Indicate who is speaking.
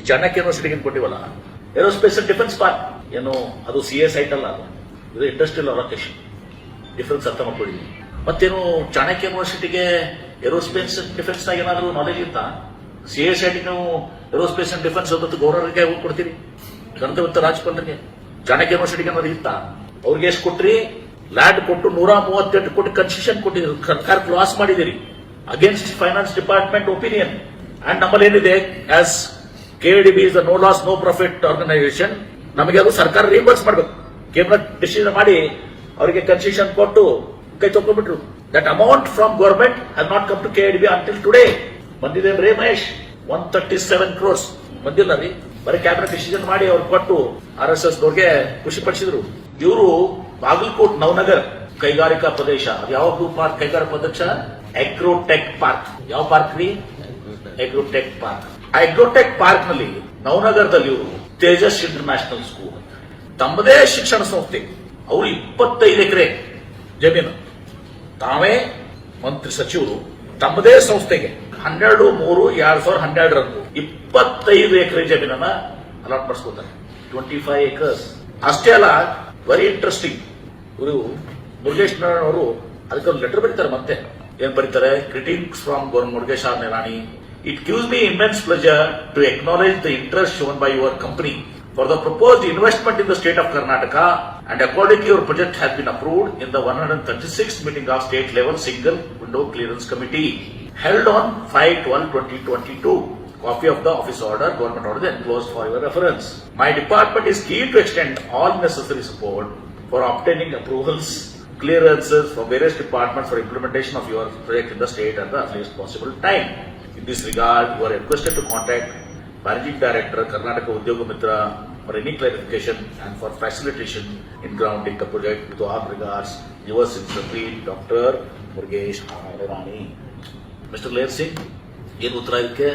Speaker 1: ಈ ಚಾಣಕ್ಯ ಯೂನಿವರ್ಸಿಟಿಗೆ ಕೊಟ್ಟಿವಲ್ಲ? ಏರೋಸ್ಪೇಸ್ ಡಿಫೆನ್ಸ್ ಪಾರ್ಕ್ ಏನು, ಅದು ಸಿ ಎ ಸೈಟ್ ಅಲ್ಲ ಅದು. ಇದು ಇಂಡಸ್ಟ್ರಿಯಲ್ ಅಲೋಕೇಶನ್ ಡಿಫರೆನ್ಸ್ ಅರ್ಥ ಮಾಡ್ಕೊಳ್ಳಿ. ಮತ್ತೇನು ಚಾಣಕ್ಯ ಯೂನಿವರ್ಸಿಟಿಗೆ ಏರೋಸ್ಪೇಸ್ ಡಿಫೆನ್ಸ್ ಏನಾದರೂ ನಾಲೆಜ್ ಇತ್ತಾ? ಸಿ ಎ ಸೈಟ್ ನೀವು ಏರೋಸ್ಪೇಸ್ ಅಂಡ್ ಡಿಫೆನ್ಸ್ ಮತ್ತು ಗೌರವರಿಗೆ ಹೋಗಿ ಕೊಡ್ತೀರಿ ಗಣತಂತ್ರ ರಾಜ್ಪಾಲರಿಗೆ ಚಾಣಕ್ಯ ಯೂನಿವರ್ಸಿಟಿಗೆ ಏನಾದ್ರು ಇತ್ತಾ? ಅವ್ರಿಗೆ ಎಷ್ಟು ಕೊಟ್ರಿ? ಲ್ಯಾಂಡ್ ಕೊಟ್ಟು ನೂರ ಮೂವತ್ತೆಂಟು ಕೋಟಿ ಕನ್ಸೆಷನ್ ಕೊಟ್ಟಿದ್ರು ಸರ್ಕಾರ ಲಾಸ್ ಮಾಡಿದಿರಿ. Against finance department opinion and ನಮ್ಮಲ್ಲಿ ಏನಿದೆ as KDB is no loss no profit organisation ನಮಗೆ ಅದು ಸರ್ಕಾರ ರೀಂಬರ್ಸ್ ಮಾಡಬೇಕು. ಕೇಂದ್ರ ಡಿಸಿಷನ್ ಮಾಡಿ ಅವರಿಗೆ ಕನ್ಸೆಷನ್ ಕೊಟ್ಟು ಕೈ ತೊಗೊಂಡ್ಬಿಟ್ರು that amount from government has not come to KDB until today ಬಂದಿದೆ ರೇ Mahesh one thirty seven crores ಬಂದಿಲ್ಲ ರೀ. ಬರೀ ಕ್ಯಾಬಿನೆಟ್ ಡಿಸಿಷನ್ ಮಾಡಿ ಅವ್ರು ಕೊಟ್ಟು ಆರ್ ಎಸ್ ಎಸ್ ದವ್ರಿಗೆ ಖುಷಿ ಪಡಿಸಿದ್ರು. ಇವರು ಬಾಗಲಕೋಟ್ ನವನಗರ್ ಕೈಗಾರಿಕಾ ಪ್ರದೇಶ. ಅದು ಯಾವ ಪಾರ್ಕ್ ಕೈಗಾರಿಕಾ ಪ್ರದೇಶ ಅಗ್ರೋಟೆಕ್ ಪಾರ್ಕ್ ಯಾವ ಪಾರ್ಕ್ ರೀ? ಅಗ್ರೋಟೆಕ್ ಪಾರ್ಕ್ ಆ ಅಗ್ರೋಟೆಕ್ ಪಾರ್ಕ್ನಲ್ಲಿ ನವನಗರದಲ್ಲಿ ಇವರು ತೇಜಸ್ ಇಂಟರ್ನ್ಯಾಷನಲ್ ಸ್ಕೂಲ್. ತಮ್ಮದೇ ಶಿಕ್ಷಣ ಸಂಸ್ಥೆ. ಅವರು ಇಪ್ಪತ್ತೈದು ಎಕರೆ ಜಮೀನು. ತಾವೇ ಮಂತ್ರಿ ಸಚಿವರು ತಮ್ಮದೇ ಸಂಸ್ಥೆಗೆ ಹನ್ನೆರಡು, ಮೂರು, ಎರಡ್ ಸಾವಿರದ ಹನ್ನೆರಡರಂದು ಇಪ್ಪತ್ತೈದು ಎಕರೆ ಜಮೀನನ್ನ ಅಲಾಟ್ ಮಾಡಿಸ್ಕೊತಾರೆ ಟ್ವೆಂಟಿ ಫೈವ್ ಏಕರ್ಸ್ ಅಷ್ಟೇ ಅಲ್ಲ ವೆರಿ ಇಂಟ್ರೆಸ್ಟಿಂಗ್ ಇವರು ಮುರುಗೇಶ್ ನಾರಾಯಣ ಅವರು ಅದಕ್ಕೆ ಒಂದು ಲೆಟರ್ ಬರೀತಾರೆ ಮತ್ತೆ. ಏನ್ ಬರೀತಾರೆ? Critics from Murugesh R Nirani It gives me immense pleasure to acknowledge the interest shown by your company for the proposed investment in the state of Karnataka and accordingly your project has been approved in the 136th meeting of state level single window clearance committee held on 5-12-2022. Copy of the office order, government order enclosed for your reference. My department is keen to extend all necessary support for obtaining approvals, clearances from various departments for implementation of your project in the state at the earliest possible time. In this regard, you are requested to contact Managing Director, Karnataka Udyoga Mitra for any clarification and for facilitation in grounding the project with all regards. Yours sincerely, Dr. Murgesh Rani. Mr. ಲೇರ್ ಸಿಂಗ್ ಏನು ಉತ್ತರ ಇದಕ್ಕೆ